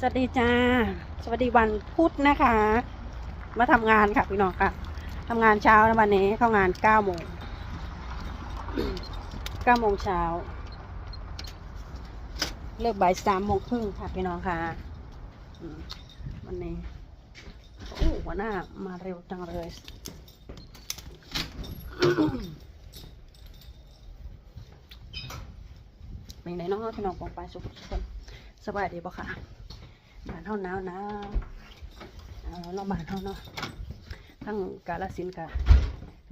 สวัสดีจ้า สวัสดีวันพุธนะคะ มาทำงานค่ะพี่น้องค่ะทำงานเช้านะวันนี้เข้างานเก้าโมงเก้าโมงเช้า เลิกบ่ายสามโมงครึ่งค่ะพี่น้องค่ะวันนี้โอ้หัวหน้ามาเร็วจังเลยเป็นไงน้องพี่น้องปองไปสุขทุกคนสบายดีปะค่ะ บ้านเท่าหนาวหนาวเอาเนาะบ้านเท่าเนาะทั้งกาลสินกะ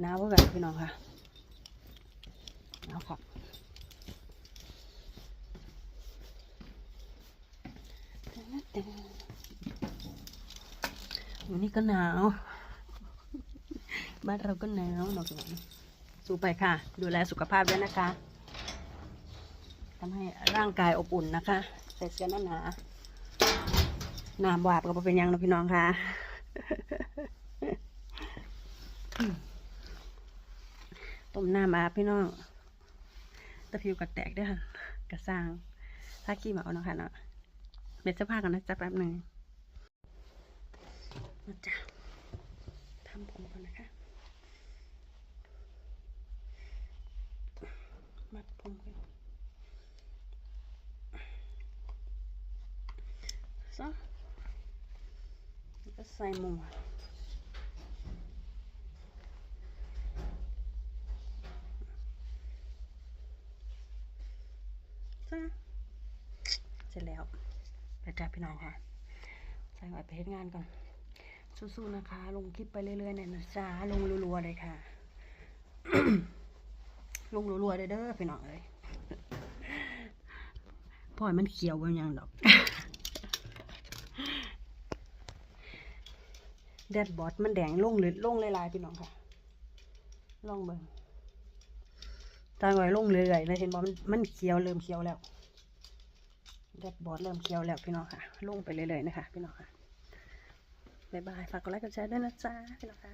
หนาวกันพี่น้องค่ะหนาวครับวันนี้ก็หนาว บ้านเราก็หนาวนาะพี่น้องสู้ไปค่ะ ดูแลสุขภาพด้วยนะคะทำให้ร่างกายอบอุ่นนะคะ ใส่เสื้อหนาหนาๆ น้ำบาบก็บเป็นยังนะพี่น้องค่ะต้มน้ำอาบพี่น้องตะพิวกัแตกด้วยค่ะกระสร้างถ้าขี้หมาเอาเนาะค่ะเนาะเบ็ดเสื้อผ้ากันนะจ๊ะแป๊บหนึ่งมาจ้ะทำผมก่อนนะคะ มัดผมก่ อน Så. Jag säger mamma. Så. เสร็จแล้ว ไปจับพี่น้องค่ะ ใส่ไว้ไปเฮ็ดงานก่อน สู้ๆนะคะ ลงคลิปไปเรื่อยๆเนี่ยนะจ๊ะลงรัวๆเลยค่ะ ลงรัวๆเลยเด้อพี่น้องเอ้ยปล่อยมันเขียวบางอย่างดอก แดดบอดมันแดงลงเลยลงลยลายๆพี่น้องค่ะ ลองเบิ่งตาไว้ลงเรื่อยๆเลยเห็นบอมันมันเขียวเริ่มเขียวแล้วแดดบอดเริ่มเขียวแล้วพี่น้องค่ะ ลงไปเรื่อยๆนะคะพี่น้องค่ะบ๊ายบายฝากกดไลค์กดแชร์ด้วยนะจ๊ะพี่น้องค่ะ